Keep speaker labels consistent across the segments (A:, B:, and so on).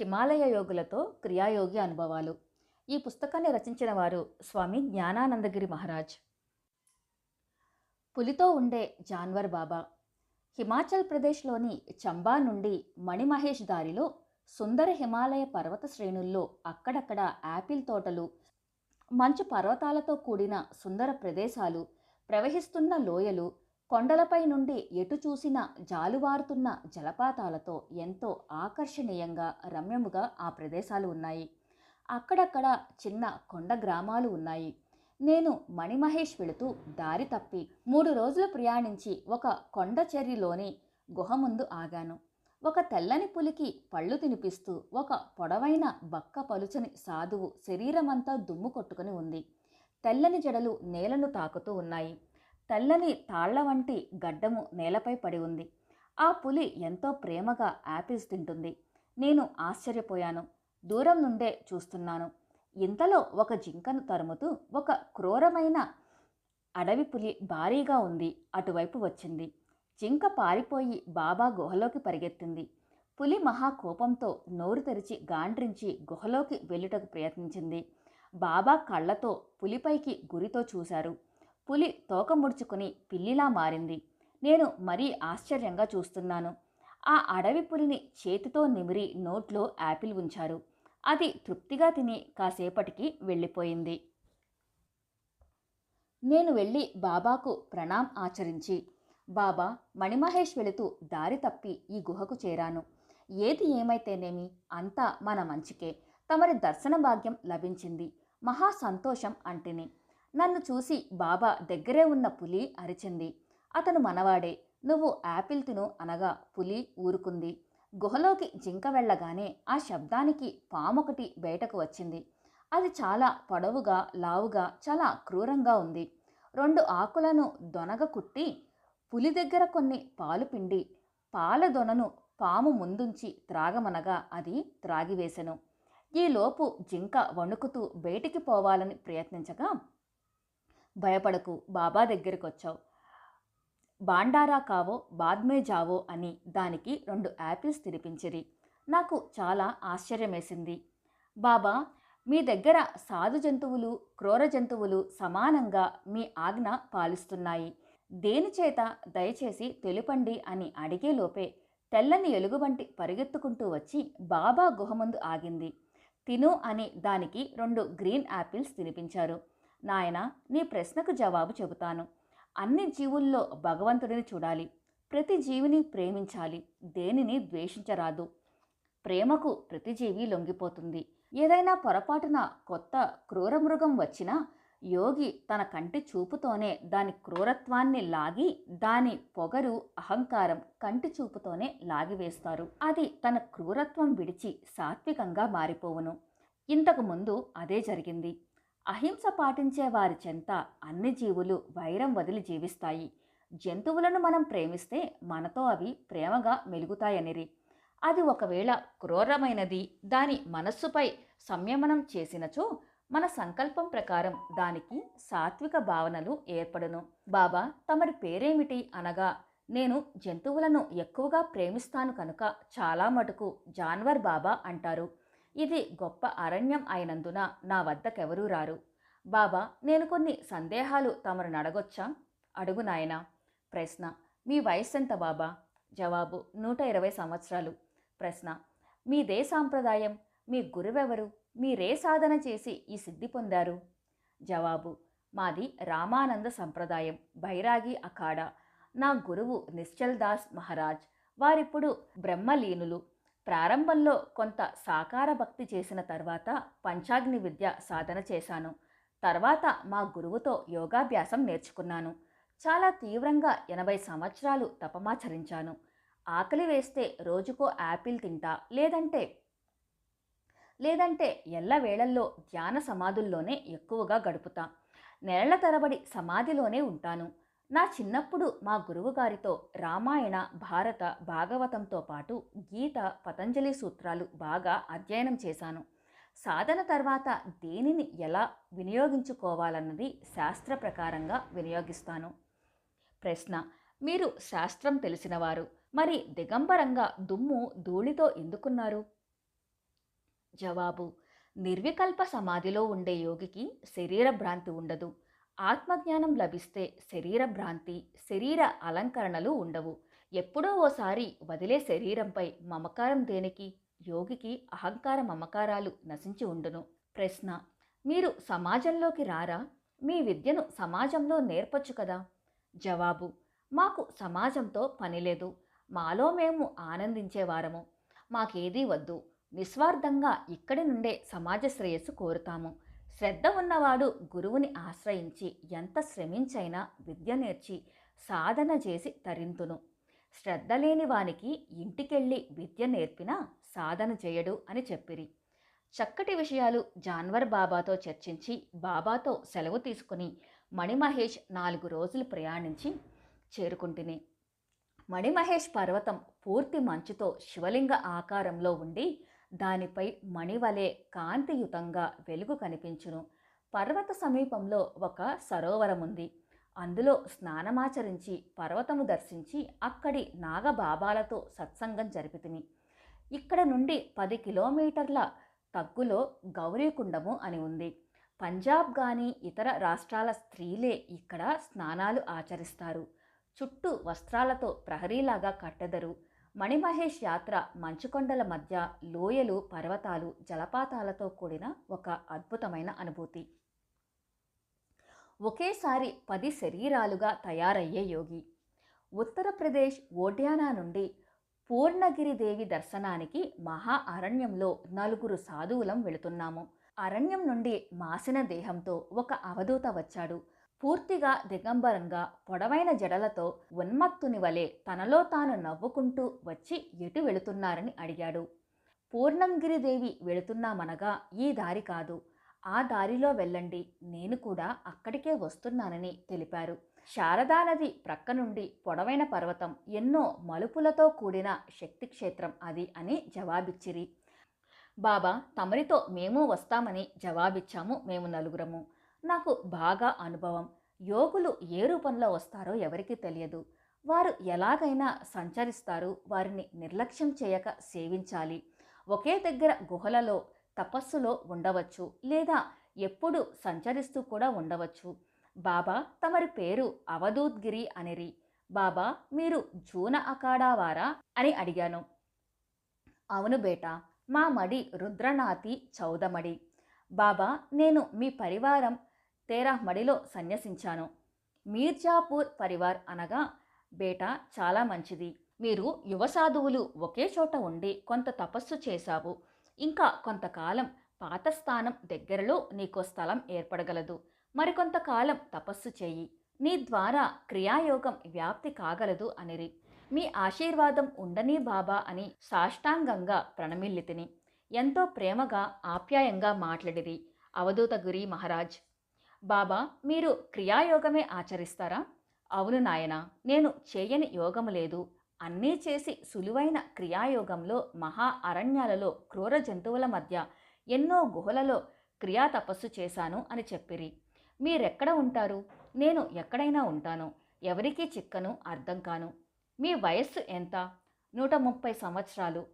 A: హిమాలయ యోగులతో క్రియాయోగి అనుభవాలు. ఈ పుస్తకాన్ని రచించిన వారు స్వామి జ్ఞానానందగిరి మహారాజ్. పులితో ఉండే జాన్వర్ బాబా. హిమాచల్ ప్రదేశ్లోని చంబా నుండి మణిమహేష్ దారిలో సుందర హిమాలయ పర్వత శ్రేణుల్లో అక్కడక్కడ యాపిల్ తోటలు మంచు పర్వతాలతో కూడిన సుందర ప్రదేశాలు ప్రవహిస్తున్న లోయలు కొండలపై నుండి ఎటు చూసిన జాలువారుతున్న జలపాతాలతో ఎంతో ఆకర్షణీయంగా రమ్యముగా ఆ ప్రదేశాలు ఉన్నాయి. అక్కడక్కడ చిన్న కొండ గ్రామాలు ఉన్నాయి. నేను మణిమహేష్ వెళుతూ దారి తప్పి మూడు రోజులు ప్రయాణించి ఒక కొండ చెర్రిలోని గుహ ముందు ఆగాను. ఒక తెల్లని పులికి పళ్ళు తినిపిస్తూ ఒక పొడవైన బక్క పలుచని సాధువు శరీరమంతా దుమ్ము కొట్టుకుని ఉంది. తెల్లని జడలు నేలను తాకుతూ ఉన్నాయి. తెల్లని తాళ్ళ వంటి గడ్డము నేలపై పడి ఉంది. ఆ పులి ఎంతో ప్రేమగా యాపిల్స్ తింటుంది. నేను ఆశ్చర్యపోయాను. దూరం నుండే చూస్తున్నాను. ఇంతలో ఒక జింకను తరుముతూ ఒక క్రూరమైన అడవి పులి భారీగా ఉంది. అటువైపు వచ్చింది. జింక పారిపోయి బాబా గుహలోకి పరిగెత్తింది. పులి మహా కోపంతో నోరు తెరిచి గాండ్రించి గుహలోకి వెళ్ళుటకు ప్రయత్నించింది. బాబా కళ్ళతో పులిపైకి గురితో చూశారు. పులి తోక ముడుచుకుని పిల్లిలా మారింది. నేను మరీ ఆశ్చర్యంగా చూస్తున్నాను. ఆ అడవి పులిని చేతితో నిమిరి నోట్లో యాపిల్ ఉంచారు. అది తృప్తిగా తిని కాసేపటికి వెళ్ళిపోయింది. నేను వెళ్ళి బాబాకు ప్రణాం ఆచరించి బాబా మణిమహేష్ వెళుతూ దారి తప్పి ఈ గుహకు చేరాను. ఏది ఏమైతేనేమి అంతా మన మంచికే. తమరి దర్శన భాగ్యం లభించింది. మహా సంతోషం అంటిని. నన్ను చూసి బాబా దగ్గరే ఉన్న పులి అరిచింది. అతను మనవాడే నువ్వు యాపిల్ తిను అనగా పులి ఊరుకుంది. గుహలోకి జింక వెళ్ళగానే ఆ శబ్దానికి పామొకటి బయటకు వచ్చింది. అది చాలా పొడవుగా లావుగా చాలా క్రూరంగా ఉంది. రెండు ఆకులను దొనగ కుట్టి పులి దగ్గర కొన్ని పాలు పిండి పాల దొనను పాము ముందుంచి త్రాగమనగా అది త్రాగివేశను ఈలోపు జింక వణుకుతూ బయటికి పోవాలని ప్రయత్నించగా భయపడకు బాబా దగ్గరికి వచ్చావు బాండారా కావో బాద్మే జావో అని దానికి రెండు యాపిల్స్ తినిపించిరి. నాకు చాలా ఆశ్చర్యమేసింది. బాబా మీ దగ్గర సాధు జంతువులు క్రూర జంతువులు సమానంగా మీ ఆజ్ఞ పాలిస్తున్నాయి. దేనిచేత దయచేసి తెలుపండి అని అడిగేలోపే తెల్లని ఎలుగుబంటి పరిగెత్తుకుంటూ వచ్చి బాబా గుహ ముందు ఆగింది. తిను అని దానికి రెండు గ్రీన్ యాపిల్స్ తినిపించారు. నాయన నీ ప్రశ్నకు జవాబు చెబుతాను. అన్ని జీవుల్లో భగవంతుడిని చూడాలి. ప్రతి జీవిని ప్రేమించాలి. దేనిని ద్వేషించరాదు. ప్రేమకు ప్రతి జీవి లొంగిపోతుంది. ఏదైనా పొరపాటున కొత్త క్రూర మృగం వచ్చినా యోగి తన కంటి చూపుతోనే దాని క్రూరత్వాన్ని లాగి దాని పొగరు అహంకారం కంటి చూపుతోనే లాగివేస్తారు అది తన క్రూరత్వం విడిచి సాత్వికంగా మారిపోవును. ఇంతకు ముందు అదే జరిగింది. అహింస పాటించే వారి చెంత అన్ని జీవులు వైరం వదిలి జీవిస్తాయి. జంతువులను మనం ప్రేమిస్తే మనతో అవి ప్రేమగా మెలుగుతాయనిరి. అది ఒకవేళ క్రూరమైనది దాని మనస్సుపై సంయమనం చేసినచో మన సంకల్పం ప్రకారం దానికి సాత్విక భావనలు ఏర్పడును. బాబా తమరి పేరేమిటి అనగా నేను జంతువులను ఎక్కువగా ప్రేమిస్తాను కనుక చాలా మటుకు జాన్వర్ బాబా అంటారు. ఇది గొప్ప అరణ్యం అయినందున నా వద్దకెవరూ రారు. బాబా నేను కొన్ని సందేహాలు తమరు నడగొచ్చా అడుగు నాయన. ప్రశ్న మీ వయస్సు ఎంత బాబా? జవాబు నూట ఇరవై సంవత్సరాలు. ప్రశ్న మీదే సాంప్రదాయం? మీ గురువెవరు? మీరే సాధన చేసి ఈ సిద్ధి పొందారు? జవాబు మాది రామానంద సంప్రదాయం బైరాగి అఖాడా. నా గురువు నిశ్చల్ దాస్ మహారాజ్. వారిప్పుడు బ్రహ్మలీనులు. ప్రారంభంలో కొంత సాకార భక్తి చేసిన తర్వాత పంచాగ్ని విద్య సాధన చేశాను. తర్వాత మా గురువుతో యోగాభ్యాసం నేర్చుకున్నాను. చాలా తీవ్రంగా ఎనభై సంవత్సరాలు తపమాచరించాను. ఆకలి వేస్తే రోజుకో యాపిల్ తింటా లేదంటే లేదంటే ఎల్ల వేళల్లో ధ్యాన సమాధుల్లోనే ఎక్కువగా గడుపుతా. నెలల తరబడి సమాధిలోనే ఉంటాను. నా చిన్నప్పుడు మా గురువుగారితో రామాయణ భారత భాగవతంతో పాటు గీత పతంజలి సూత్రాలు బాగా అధ్యయనం చేశాను. సాధన తర్వాత దేనిని ఎలా వినియోగించుకోవాలన్నది శాస్త్ర ప్రకారంగా వినియోగిస్తాను. ప్రశ్న మీరు శాస్త్రం తెలిసినవారు మరి దిగంబరంగా దుమ్ము ధూళితో ఎందుకున్నారు? జవాబు నిర్వికల్ప సమాధిలో ఉండే యోగికి శరీర భ్రాంతి ఉండదు. ఆత్మజ్ఞానం లభిస్తే శరీర భ్రాంతి శరీర అలంకరణలు ఉండవు. ఎప్పుడో ఓసారి వదిలే శరీరంపై మమకారం దేనికి? యోగికి అహంకార మమకారాలు నశించి ఉండును. ప్రశ్న మీరు సమాజంలోకి రారా? మీ విద్యను సమాజంలో నేర్పొచ్చు కదా? జవాబు మాకు సమాజంతో పనిలేదు మాలో మేము ఆనందించేవారము మాకేదీ వద్దు. నిస్వార్థంగా ఇక్కడి నుండే సమాజ శ్రేయస్సు కోరుతాము. శ్రద్ధ ఉన్నవాడు గురువుని ఆశ్రయించి ఎంత శ్రమించైనా విద్య నేర్చి సాధన చేసి తరింతును. శ్రద్ధ లేని వానికి ఇంటికెళ్ళి విద్య నేర్పినా సాధన చేయడు అని చెప్పిరి. చక్కటి విషయాలు జాన్వర్ బాబాతో చర్చించి బాబాతో సెలవు తీసుకుని మణిమహేష్ నాలుగు రోజులు ప్రయాణించి చేరుకుంటుని. మణిమహేష్ పర్వతం పూర్తి మంచుతో శివలింగ ఆకారంలో ఉండి దానిపై మణివలే కాంతియుతంగా వెలుగు కనిపించును. పర్వత సమీపంలో ఒక సరోవరముంది. అందులో స్నానమాచరించి పర్వతము దర్శించి అక్కడి నాగబాబాలతో సత్సంగం జరిపితిని ఇక్కడ నుండి పది కిలోమీటర్ల తగ్గులో గౌరీకుండము అని ఉంది. పంజాబ్ గాని ఇతర రాష్ట్రాల స్త్రీలే ఇక్కడ స్నానాలు ఆచరిస్తారు. చుట్టూ వస్త్రాలతో ప్రహరీలాగా కట్టెదరు. మణిమహేష్ యాత్ర మంచుకొండల మధ్య లోయలు పర్వతాలు జలపాతాలతో కూడిన ఒక అద్భుతమైన అనుభూతి. ఒకేసారి పది శరీరాలుగా తయారయ్యే యోగి. ఉత్తరప్రదేశ్ ఓడ్యానా నుండి పూర్ణగిరిదేవి దర్శనానికి మహా అరణ్యంలో నలుగురు సాధువులం వెళుతున్నాము. అరణ్యం నుండి మాసిన దేహంతో ఒక అవధూత వచ్చాడు. పూర్తిగా దిగంబరంగా పొడవైన జడలతో ఉన్మత్తుని వలె తనలో తాను నవ్వుకుంటూ వచ్చి ఎటు వెళుతున్నారని అడిగాడు. పూర్ణంగిరిదేవి వెళుతున్నామనగా ఈ దారి కాదు. ఆ దారిలో వెళ్ళండి. నేను కూడా అక్కడికే వస్తున్నానని తెలిపారు. శారదానది ప్రక్క నుండి పొడవైన పర్వతం ఎన్నో మలుపులతో కూడిన శక్తి క్షేత్రం అది అని జవాబిచ్చిరి. బాబా తమరితో మేము వస్తామని జవాబిచ్చాము మేము నలుగురము. నాకు బాగా అనుభవం. యోగులు ఏ రూపంలో వస్తారో ఎవరికీ తెలియదు. వారు ఎలాగైనా సంచరిస్తారు వారిని నిర్లక్ష్యం చేయక సేవించాలి. ఒకే దగ్గర గుహలలో తపస్సులో ఉండవచ్చు లేదా ఎప్పుడు సంచరిస్తూ కూడా ఉండవచ్చు. బాబా తమరి పేరు అవధూద్గిరి అనిరి. బాబా మీరు జూన అకాడావారా అని అడిగాను. అవును బేటా మా మడి రుద్రనాథి చౌదమడి. బాబా నేను మీ పరివారం తేరా మడిలో సన్యసించాను. మీర్జాపూర్ పరివార్ అనగా బేటా చాలా మంచిది. మీరు యువ సాధువులు ఒకే చోట ఉండి కొంత తపస్సు చేశావు. ఇంకా కొంతకాలం పాత స్థానం దగ్గరలో నీకో స్థలం ఏర్పడగలదు. మరికొంతకాలం తపస్సు చేయి. నీ ద్వారా క్రియాయోగం వ్యాప్తి కాగలదు అనిరి. మీ ఆశీర్వాదం ఉండని బాబా అని సాష్టాంగంగా ప్రణమిల్లితిని ఎంతో ప్రేమగా ఆప్యాయంగా మాట్లాడిరి. అవధూత గురి మహారాజ్. బాబా మీరు క్రియాయోగమే ఆచరిస్తారా? అవును నాయన నేను చేయని యోగము లేదు. అన్నీ చేసి సులువైన క్రియాయోగంలో మహా అరణ్యాలలో క్రూర జంతువుల మధ్య ఎన్నో గుహలలో క్రియా తపస్సు చేశాను అని చెప్పిరి. మీరెక్కడ ఉంటారు? నేను ఎక్కడైనా ఉంటాను. ఎవరికీ చిక్కను అర్థం కాను. మీ వయస్సు ఎంత? నూట ముప్పై సంవత్సరాలు.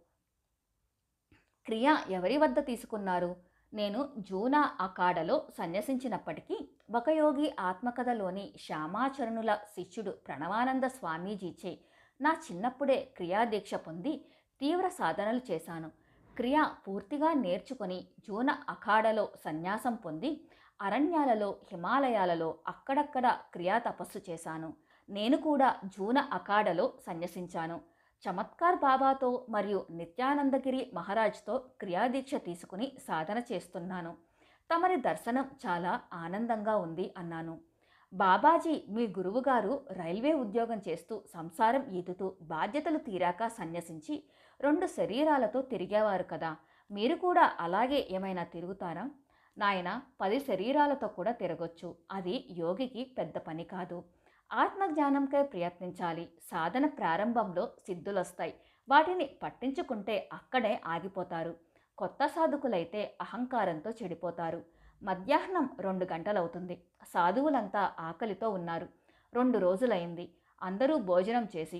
A: క్రియ ఎవరి వద్ద తీసుకున్నారు? నేను జూనా అకాడలో సన్యసించినప్పటికీ ఒక యోగి ఆత్మకథలోని శ్యామాచరణుల శిష్యుడు ప్రణవానంద స్వామీజీచే నా చిన్నప్పుడే క్రియాదీక్ష పొంది తీవ్ర సాధనలు చేశాను. క్రియ పూర్తిగా నేర్చుకొని జూన అఖాడలో సన్యాసం పొంది అరణ్యాలలో హిమాలయాలలో అక్కడక్కడ క్రియా తపస్సు చేశాను. నేను కూడా జూన అఖాడలో సన్యసించాను. చమత్కార్ బాబాతో మరియు నిత్యానందగిరి మహారాజ్తో క్రియాదీక్ష తీసుకుని సాధన చేస్తున్నాను. తమరి దర్శనం చాలా ఆనందంగా ఉంది అన్నాను. బాబాజీ మీ గురువుగారు రైల్వే ఉద్యోగం చేస్తూ సంసారం ఈదుతూ బాధ్యతలు తీరాక సన్యసించి రెండు శరీరాలతో తిరిగేవారు కదా. మీరు కూడా అలాగే ఏమైనా తిరుగుతారా? నాయన పది శరీరాలతో కూడా తిరగొచ్చు. అది యోగికి పెద్ద పని కాదు. ఆత్మజ్ఞానంకై ప్రయత్నించాలి. సాధన ప్రారంభంలో సిద్ధులొస్తాయి. వాటిని పట్టించుకుంటే అక్కడే ఆగిపోతారు. కొత్త సాధకులైతే అహంకారంతో చెడిపోతారు. మధ్యాహ్నం రెండు గంటలవుతుంది. సాధువులంతా ఆకలితో ఉన్నారు. రెండు రోజులైంది అందరూ భోజనం చేసి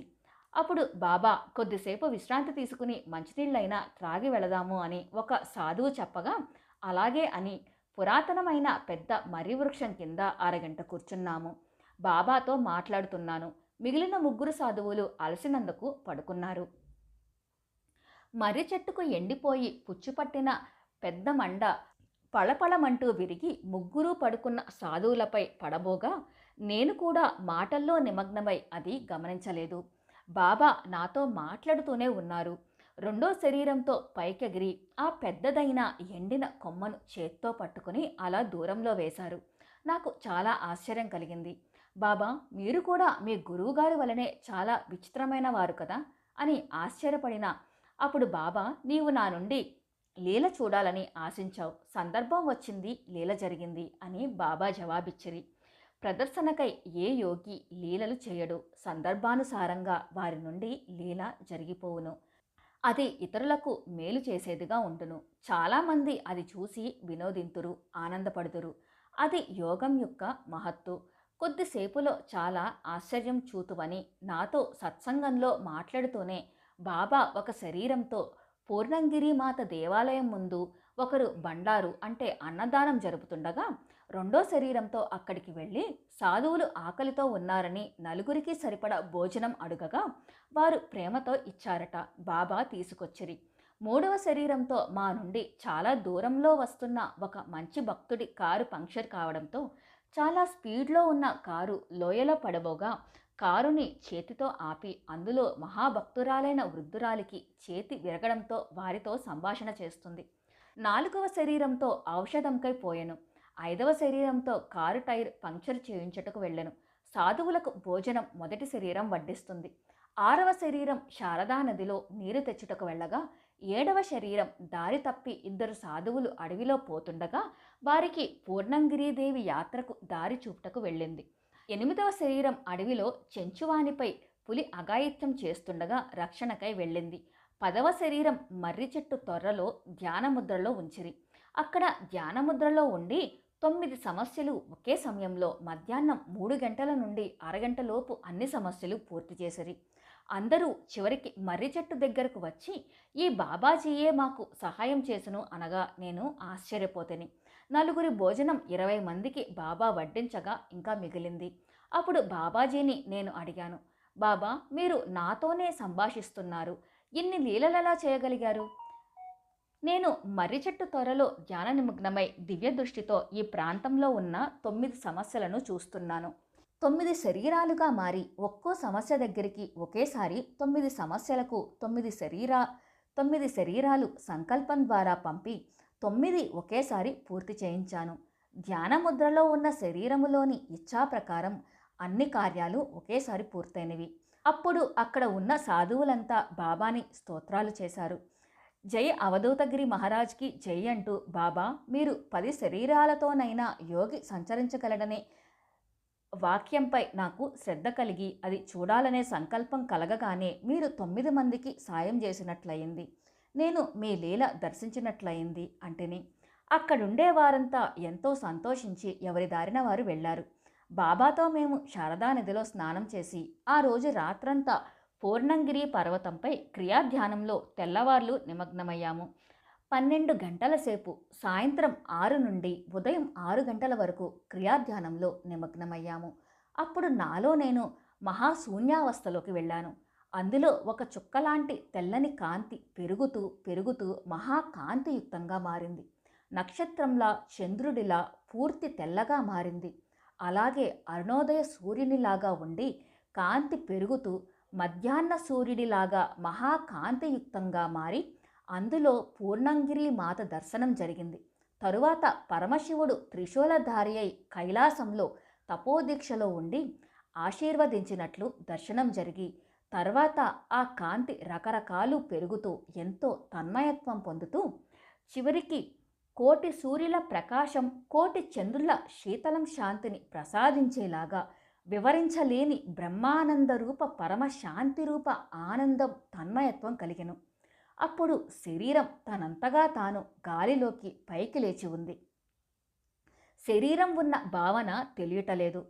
A: అప్పుడు బాబా కొద్దిసేపు విశ్రాంతి తీసుకుని మంచినీళ్ళైనా త్రాగి వెళదాము అని ఒక సాధువు చెప్పగా అలాగే అని పురాతనమైన పెద్ద మర్రి వృక్షం కింద అరగంట కూర్చున్నాము. బాబాతో మాట్లాడుతున్నాను. మిగిలిన ముగ్గురు సాధువులు అలసినందుకు పడుకున్నారు. మర్రి చెట్టుకు ఎండిపోయి పుచ్చుపట్టిన పెద్ద మండ పళపళమంటూ విరిగి ముగ్గురు పడుకున్న సాధువులపై పడబోగా నేను కూడా మాటల్లో నిమగ్నమై అది గమనించలేదు. బాబా నాతో మాట్లాడుతూనే ఉన్నారు. రెండో శరీరంతో పైకెగిరి ఆ పెద్దదైన ఎండిన కొమ్మను చేత్తో పట్టుకుని అలా దూరంలో వేశారు. నాకు చాలా ఆశ్చర్యం కలిగింది. బాబా మీరు కూడా మీ గురువుగారి వలనే చాలా విచిత్రమైన వారు కదా అని ఆశ్చర్యపడిన. అప్పుడు బాబా నీవు నా నుండి లీల చూడాలని ఆశించావు. సందర్భం వచ్చింది లీల జరిగింది అని బాబా జవాబిచ్చిరి. ప్రదర్శనకై ఏ యోగి లీలలు చేయడు. సందర్భానుసారంగా వారి నుండి లీల జరిగిపోవును. అది ఇతరులకు మేలు చేసేదిగా ఉండును. చాలామంది అది చూసి వినోదింతురు ఆనందపడుదురు అది యోగం యొక్క మహత్తు. కొద్దిసేపులో చాలా ఆశ్చర్యం చూతువని నాతో సత్సంగంలో మాట్లాడుతూనే బాబా ఒక శరీరంతో పూర్ణంగిరి మాత దేవాలయం ముందు ఒకరు బండారు అంటే అన్నదానం జరుపుతుండగా రెండో శరీరంతో అక్కడికి వెళ్ళి సాధువులు ఆకలితో ఉన్నారని నలుగురికి సరిపడా భోజనం అడుగగా వారు ప్రేమతో ఇచ్చారట బాబా తీసుకొచ్చిరి. మూడవ శరీరంతో మా నుండి చాలా దూరంలో వస్తున్న ఒక మంచి భక్తుడి కారు పంక్చర్ కావడంతో చాలా స్పీడ్లో ఉన్న కారు లోయలో పడబోగా కారుని చేతితో ఆపి అందులో మహాభక్తురాలైన వృద్ధురాలికి చేతి విరగడంతో వారితో సంభాషణ చేస్తుంది. నాలుగవ శరీరంతో ఔషధంకై పోయెను. ఐదవ శరీరంతో కారు టైర్ పంక్చర్ చేయించుటకు వెళ్ళెను. సాధువులకు భోజనం మొదటి శరీరం వడ్డిస్తుంది. ఆరవ శరీరం శారదా నదిలో నీరు తెచ్చుటకు వెళ్ళగా ఏడవ శరీరం దారి తప్పి ఇద్దరు సాధువులు అడవిలో పోతుండగా వారికి పూర్ణంగిరీదేవి యాత్రకు దారి చూపుటకు వెళ్ళింది. ఎనిమిదవ శరీరం అడవిలో చెంచువానిపై పులి అఘాయిత్యం చేస్తుండగా రక్షణకై వెళ్ళింది. పదవ శరీరం మర్రి చెట్టు తొర్రలో ధ్యానముద్రలో ఉంచిరి. అక్కడ ధ్యానముద్రలో ఉండి తొమ్మిది సమస్యలు ఒకే సమయంలో మధ్యాహ్నం మూడు గంటల నుండి అరగంటలోపు అన్ని సమస్యలు పూర్తి చేసిరి. అందరూ చివరికి మర్రి చెట్టు దగ్గరకు వచ్చి ఈ బాబాజీయే మాకు సహాయం చేసును అనగా నేను ఆశ్చర్యపోతేని. నలుగురి భోజనం ఇరవై మందికి బాబా వడ్డించగా ఇంకా మిగిలింది. అప్పుడు బాబాజీని నేను అడిగాను బాబా మీరు నాతోనే సంభాషిస్తున్నారు. ఇన్ని లీలలలా చేయగలిగారు? నేను మర్రి చెట్టు త్వరలో ధ్యాన నిమగ్నమై దివ్య దృష్టితో ఈ ప్రాంతంలో ఉన్న తొమ్మిది సమస్యలను చూస్తున్నాను. తొమ్మిది శరీరాలుగా మారి ఒక్కో సమస్య దగ్గరికి ఒకేసారి తొమ్మిది సమస్యలకు తొమ్మిది శరీరా తొమ్మిది శరీరాలు సంకల్పం ద్వారా పంపి తొమ్మిది ఒకేసారి పూర్తి చేయించాను. ధ్యానముద్రలో ఉన్న శరీరములోని ఇచ్ఛా ప్రకారం అన్ని కార్యాలు ఒకేసారి పూర్తయినవి. అప్పుడు అక్కడ ఉన్న సాధువులంతా బాబాని స్తోత్రాలు చేశారు. జై అవధూతగిరి మహారాజ్కి జై అంటూ బాబా మీరు పది శరీరాలతోనైనా యోగి సంచరించగలడనే వాక్యంపై నాకు శ్రద్ధ కలిగి అది చూడాలనే సంకల్పం కలగగానే మీరు తొమ్మిది మందికి సాయం చేసినట్లయింది. నేను మీ లీల దర్శించినట్లయింది అంటేని. అక్కడుండే వారంతా ఎంతో సంతోషించి ఎవరి దారిన వారు వెళ్ళారు. బాబాతో మేము శారదా నదిలో స్నానం చేసి ఆ రోజు రాత్రంతా పూర్ణంగిరి పర్వతంపై క్రియాధ్యానంలో తెల్లవార్లు నిమగ్నమయ్యాము. పన్నెండు గంటల సేపు సాయంత్రం ఆరు నుండి ఉదయం ఆరు గంటల వరకు క్రియాధ్యానంలో నిమగ్నమయ్యాము. అప్పుడు నాలో నేను మహాశూన్యావస్థలోకి వెళ్ళాను. అందులో ఒక చుక్కలాంటి తెల్లని కాంతి పెరుగుతూ పెరుగుతూ మహాకాంతియుక్తంగా మారింది. నక్షత్రంలా చంద్రుడిలా పూర్తి తెల్లగా మారింది. అలాగే అరుణోదయ సూర్యునిలాగా ఉండి కాంతి పెరుగుతూ మధ్యాహ్న సూర్యుడిలాగా మహాకాంతియుక్తంగా మారి అందులో పూర్ణంగిరి మాత దర్శనం జరిగింది. తరువాత పరమశివుడు త్రిశూలధారి అయి కైలాసంలో తపోదీక్షలో ఉండి ఆశీర్వదించినట్లు దర్శనం జరిగి తర్వాత ఆ కాంతి రకరకాలు పెరుగుతూ ఎంతో తన్మయత్వం పొందుతూ చివరికి కోటి సూర్యుల ప్రకాశం కోటి చంద్రుల శీతలం శాంతిని ప్రసాదించేలాగా వివరించలేని బ్రహ్మానంద రూప పరమ శాంతి రూప ఆనందం తన్మయత్వం కలిగెను. అప్పుడు శరీరం తనంతగా తాను గాలిలోకి పైకి లేచి ఉంది. శరీరం ఉన్న భావన తెలియటలేదు.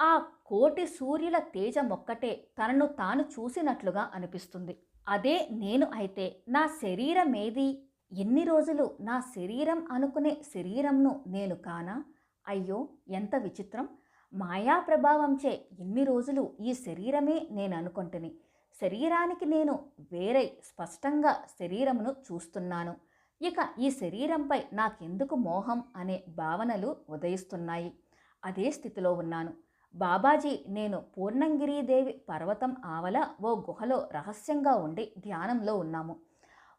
A: ఆ కోటి సూర్యుల తేజమొక్కటే తనను తాను చూసినట్లుగా అనిపిస్తుంది. అదే నేను అయితే నా శరీరమేది? ఎన్ని రోజులు నా శరీరం అనుకునే శరీరంను నేను కానా? అయ్యో ఎంత విచిత్రం. మాయా ప్రభావంచే ఎన్ని రోజులు ఈ శరీరమే నేను అనుకుంటుని. శరీరానికి నేను వేరే స్పష్టంగా శరీరమును చూస్తున్నాను. ఇక ఈ శరీరంపై నాకెందుకు మోహం అనే భావనలు ఉదయిస్తున్నాయి. అదే స్థితిలో ఉన్నాను. బాబాజీ నేను పూర్ణంగిరిదేవి పర్వతం ఆవల ఓ గుహలో రహస్యంగా ఉండి ధ్యానంలో ఉన్నాము.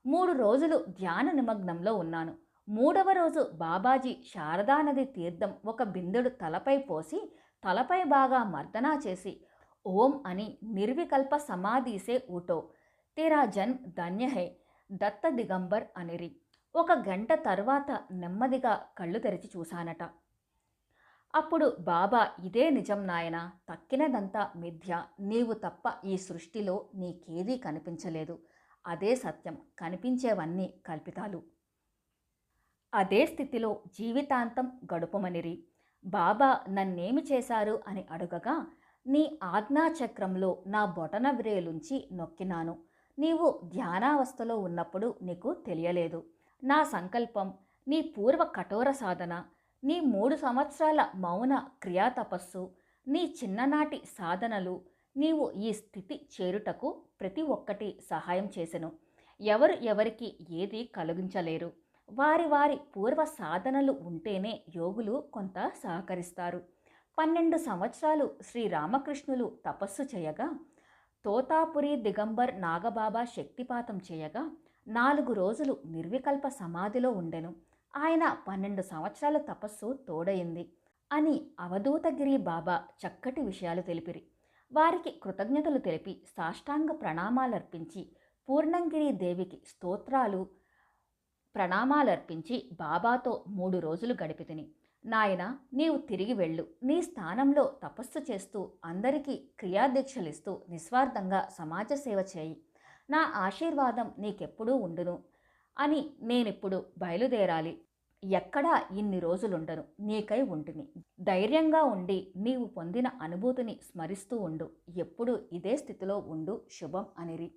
A: మూడు రోజులు ధ్యాన నిమగ్నంలో ఉన్నాను. మూడవ రోజు బాబాజీ శారదానది తీర్థం ఒక బిందెడు తలపై పోసి తలపై బాగా మర్దనా చేసి ఓం అని నిర్వికల్ప సమాధీసే ఊటో. తేరా జన్ ధన్య హై దత్త దిగంబర్ అనిరి. ఒక గంట తర్వాత నెమ్మదిగా కళ్ళు తెరిచి చూశానట. అప్పుడు బాబా ఇదే నిజం నాయన. తక్కినదంతా మిథ్య. నీవు తప్ప ఈ సృష్టిలో నీకేదీ కనిపించలేదు. అదే సత్యం. కనిపించేవన్నీ కల్పితాలు. అదే స్థితిలో జీవితాంతం గడుపమనిరి. బాబా నన్నేమి చేశారు అని అడుగగా నీ ఆజ్ఞాచక్రంలో నా బొటన వ్రేలుంచి నొక్కినాను. నీవు ధ్యానావస్థలో ఉన్నప్పుడు నీకు తెలియలేదు. నా సంకల్పం నీ పూర్వ కఠోర సాధన నీ మూడు సంవత్సరాల మౌన క్రియా తపస్సు నీ చిన్ననాటి సాధనలు నీవు ఈ స్థితి చేరుటకు ప్రతి ఒక్కటి సహాయం చేసెను. ఎవరు ఎవరికి ఏది కలిగించలేరు. వారి వారి పూర్వ సాధనలు ఉంటేనే యోగులు కొంత సహకరిస్తారు. పన్నెండు సంవత్సరాలు శ్రీరామకృష్ణులు తపస్సు చేయగా తోతాపురి దిగంబర్ నాగబాబా శక్తిపాతం చేయగా నాలుగు రోజులు నిర్వికల్ప సమాధిలో ఉండెను. ఆయన పన్నెండు సంవత్సరాల తపస్సు తోడయింది అని అవధూతగిరి బాబా చక్కటి విషయాలు తెలిపిరి. వారికి కృతజ్ఞతలు తెలిపి సాష్టాంగ ప్రణామాలర్పించి పూర్ణంగిరి దేవికి స్తోత్రాలు ప్రణామాలర్పించి బాబాతో మూడు రోజులు గడిపితిని. నాయన నీవు తిరిగి వెళ్ళు. నీ స్థానంలో తపస్సు చేస్తూ అందరికీ క్రియాదీక్షలిస్తూ నిస్వార్థంగా సమాజ సేవ చేయి. నా ఆశీర్వాదం నీకెప్పుడూ ఉండును అని నేనిప్పుడు బయలుదేరాలి. ఎక్కడా ఇన్ని రోజులుండను. నీకై ఉంటిని. ధైర్యంగా ఉండి నీవు పొందిన అనుభూతిని స్మరిస్తూ ఉండు. ఎప్పుడు ఇదే స్థితిలో ఉండు. శుభం అనిరి.